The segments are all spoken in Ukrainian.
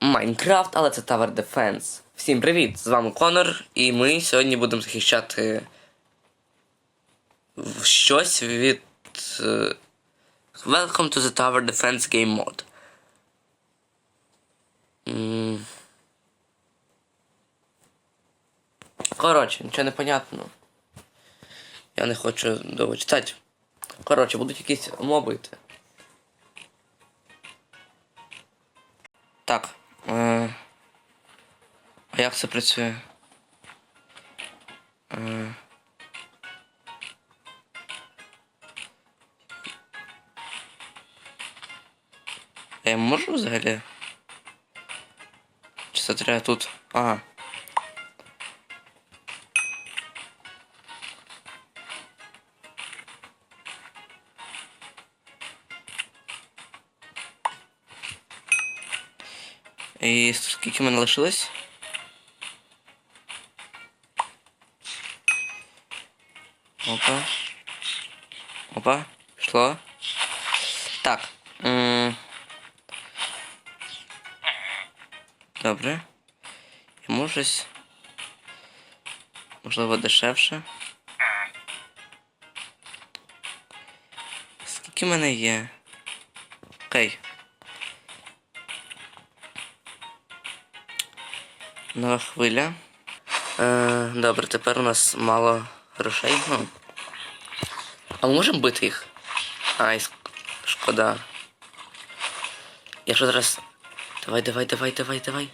Майнкрафт, але це Tower Defense. Всім привіт! З вами Конор, і ми сьогодні будемо захищати щось від. е, Welcome to the Tower Defense Game Mode. Коротше, нічого не понятно. Я не хочу довго читати. Коротше, будуть якісь моби. Так. Е... А як це працює? Е... Я можу взагалі? Чи це треба тут? Ага. І скільки в мене лишилось? Опа. Опа. Пішло. Так. Добре. Можу щось. Можливо, дешевше. Скільки в мене є? Окей. Нова хвиля. Е, добре, тепер у нас мало грошей. Ну. А ми можемо бити їх? Ай, шкода. Якщо зараз. Давай, давай, давай, давай, давай.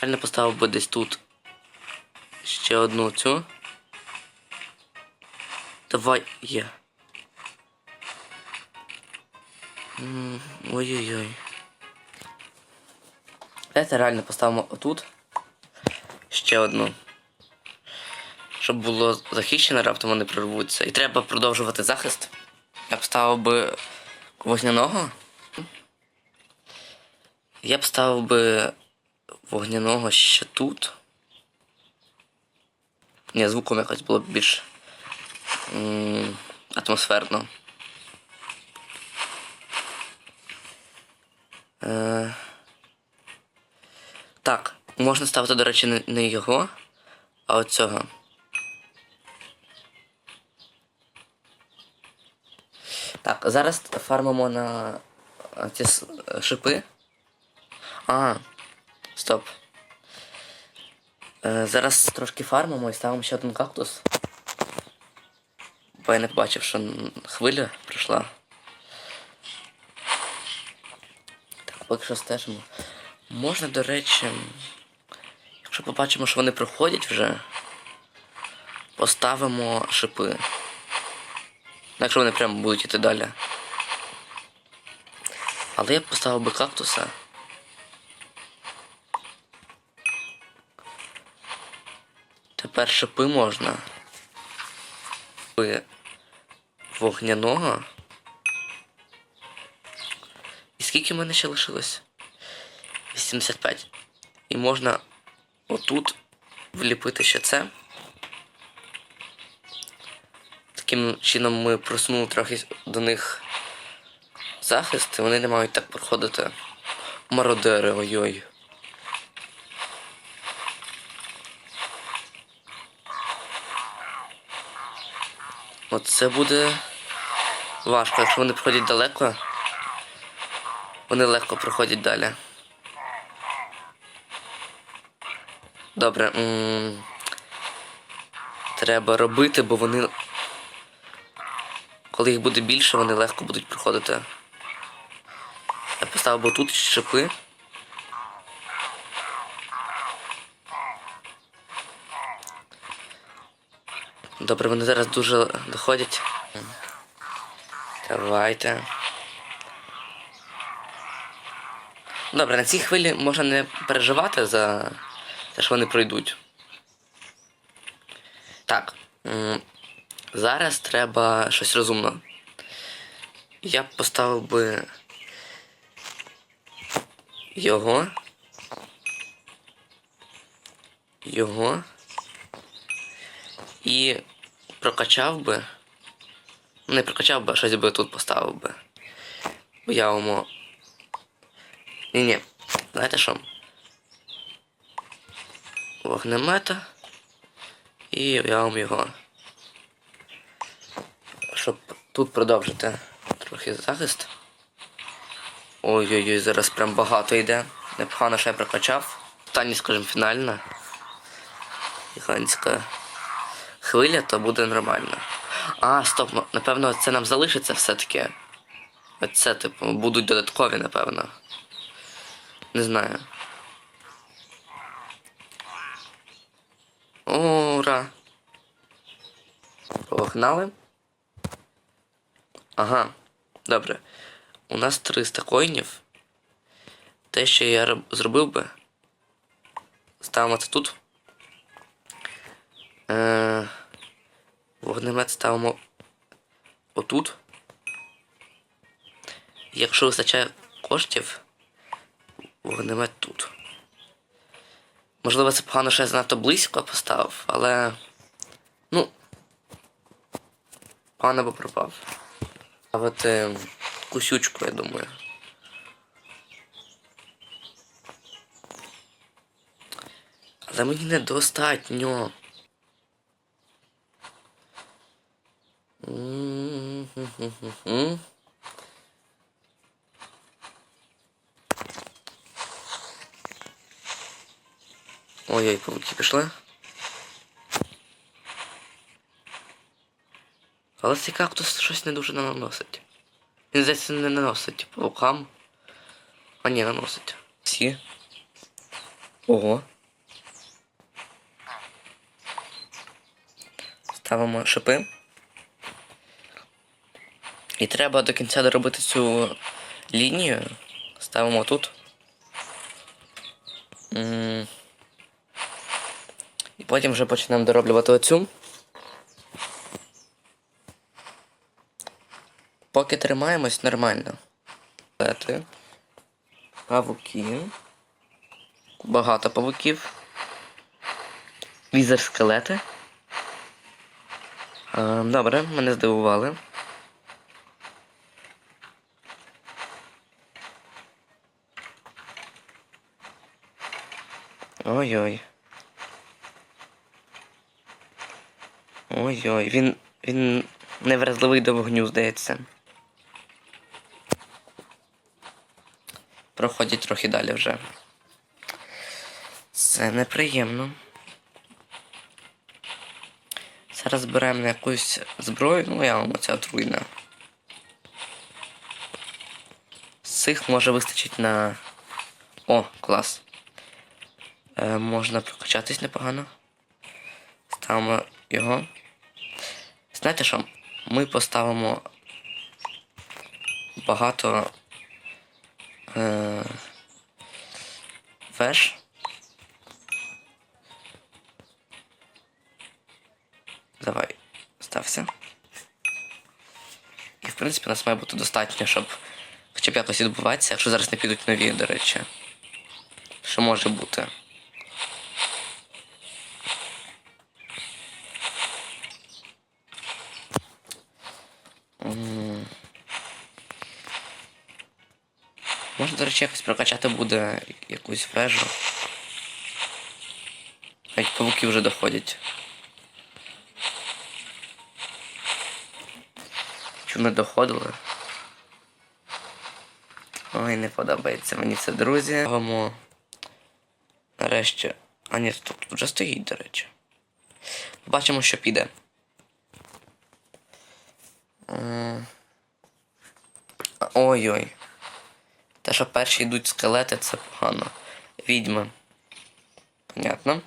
Реально поставив би десь тут. Ще одну цю. Давай, є. Ой-ой-ой. Давайте реально поставимо отут. Ще одну. Щоб було захищено, раптом вони прорвуться. І треба продовжувати захист. Я б ставив би вогняного. Я б ставив би вогняного ще тут. Ні, звуком якось було б більш атмосферно. Е, так, можна ставити, до речі, не, його, а оцього. Так, зараз фармимо на ці шипи. А, стоп. Е, зараз трошки фармимо і ставимо ще один кактус. Бо я не побачив, що хвиля прийшла. Так, поки що стежимо. Можна, до речі, якщо побачимо, що вони проходять вже, поставимо шипи. Ну, Якщо вони прямо будуть іти далі. Але я б поставив би кактуса. Тепер шипи можна. Вогняного. І скільки в мене ще лишилось? 85. І можна отут вліпити ще це. Таким чином ми просунули трохи до них захист, і вони не мають так проходити. Мародери, ой-ой. Оце буде важко, якщо вони проходять далеко. Вони легко проходять далі. Добре. Треба робити, бо вони. Коли їх буде більше, вони легко будуть проходити. Я поставив би тут шипи. Добре, вони зараз дуже доходять. Давайте. Добре, на цій хвилі можна не переживати за те, що вони пройдуть. Так. Зараз треба щось розумне. Я б поставив би його. Його. І прокачав би. Не прокачав би, а щось би тут поставив би. Уявимо. Ні-ні. Знаєте що? Вогнемета. І я вам його. Щоб тут продовжити трохи захист. Ой-ой-ой, зараз прям багато йде. Непогано ще прокачав. Останнє, скажімо, фінальна. Гігантська хвиля, то буде нормально. А, стоп, напевно, це нам залишиться все-таки. Оце, типу, будуть додаткові, напевно. Не знаю. Ура! Погнали. Ага, добре. У нас 300 коїнів. Те, що я роб- зробив би. Ставимо це тут. Е- вогнемет ставимо отут. Якщо вистачає коштів, вогнемет тут. Можливо, це погано, що я занадто близько поставив, але. Ну. Погано би пропав. Ставити кусючку, я думаю. Але мені недостатньо. М-м-м-м-м. Ой-ой, павуки пішли. Але цей кактус щось не дуже наносить. Він здається не наносить павукам. А ні, наносить. Всі. Ого. Ставимо шипи. І треба до кінця доробити цю лінію. Ставимо тут. М. потім вже почнемо дороблювати оцю. Поки тримаємось нормально. Павуки. Багато павуків. Візер скелети. Добре, мене здивували. Ой-ой. Ой-ой, він. він невразливий до вогню, здається. Проходять трохи далі вже. Це неприємно. Зараз беремо якусь зброю, ну я вам оця отруйна. Цих може вистачить на. О, клас. Е, можна прокачатись непогано. Ставимо його. Знаєте що? Ми поставимо багато е, веж. Давай, стався. І в принципі нас має бути достатньо, щоб хоча б якось відбуватися, якщо зараз не підуть нові, до речі. Що може бути? Можна, до речі, якось прокачати буде якусь вежу. Навіть павуки вже доходять. Чому не доходили? Ой, не подобається мені це, друзі. Ставимо нарешті. А ні, тут вже стоїть, до речі. Побачимо, що піде. М. Ой-ой. Те, що перші йдуть скелети, це погано. Відьми. Понятно.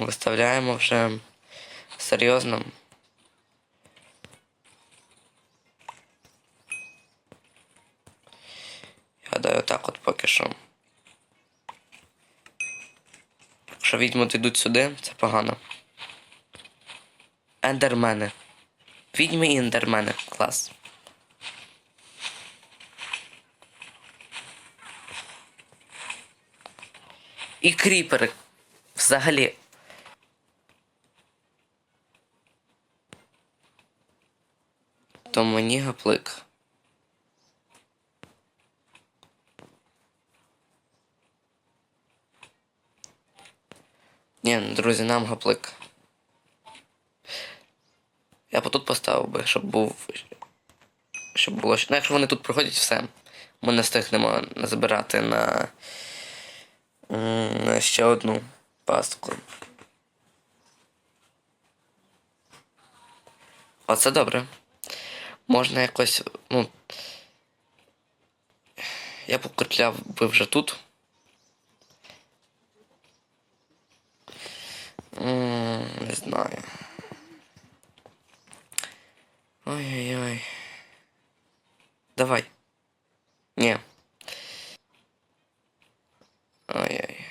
Виставляємо вже серйозно. Я гадаю так от поки що. Якщо відьми йдуть сюди, це погано. Ендермени. Відьми і ендермени. Клас. І кріпери. Взагалі. То мені гаплик. Ні, ну, друзі, нам гаплик. Би, щоб був. Щоб було. Ну, якщо вони тут проходять все. Ми не встигнемо забирати на, на ще одну пастку. Оце добре. Можна якось, ну. Я б укріпляв би вже тут. Не знаю. Ой-ой-ой. Давай. Ні. Ой-ой.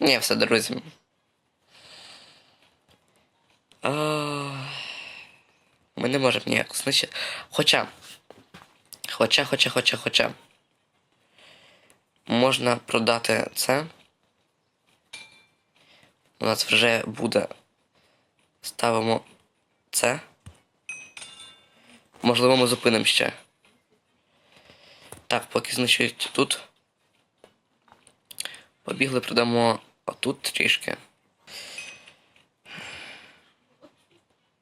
Ні, все, друзі. А, Ми не можемо ніяк знищити. Хоча. Хоча, хоча, хоча, хоча. Можна продати це. У нас вже буде. Ставимо це. Можливо, ми зупинимо ще. Так, поки знищують тут. Побігли, продамо отут трішки.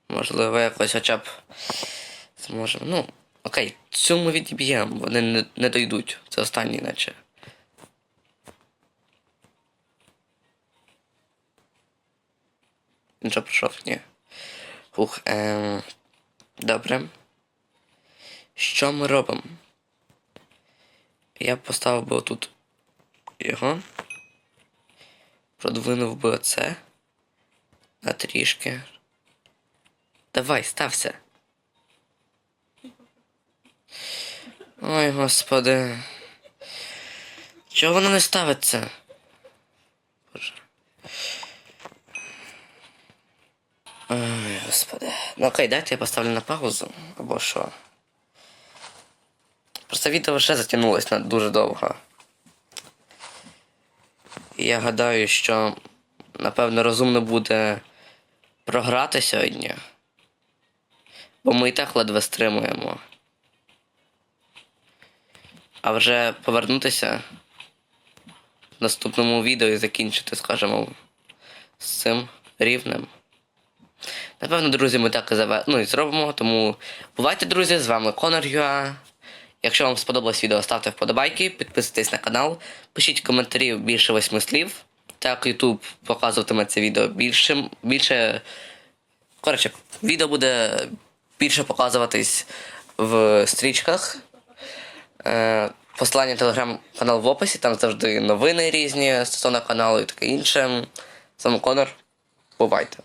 Можливо, якось хоча б зможемо. Ну, окей, цю ми відіб'ємо, вони не, не дойдуть. Це останній, наче. Що? Ні. Фух, ем... Добре. Що ми робимо? Я поставив би отут його. Продвинув би оце. На трішки. Давай, стався. Ой, господи. Чого воно не ставиться? Боже. Ой, господи. Ну окей, дайте я поставлю на паузу, або що. Просто відео вже затягнулось на дуже довго. І я гадаю, що напевно розумно буде програти сьогодні. Бо ми і так ледве стримуємо. А вже повернутися в наступному відео і закінчити, скажімо, з цим рівнем. Напевно, друзі, ми так і заве... ну, і зробимо. Тому бувайте, друзі, з вами Конор Юа. Якщо вам сподобалось відео, ставте вподобайки, підписуйтесь на канал, пишіть коментарі більше восьми слів. Так YouTube показуватиме це відео більше. більше... Коротше, відео буде більше показуватись в стрічках. Е, посилання телеграм-канал в описі, там завжди новини різні стосовно каналу і таке інше. Саме Конор. Бувайте.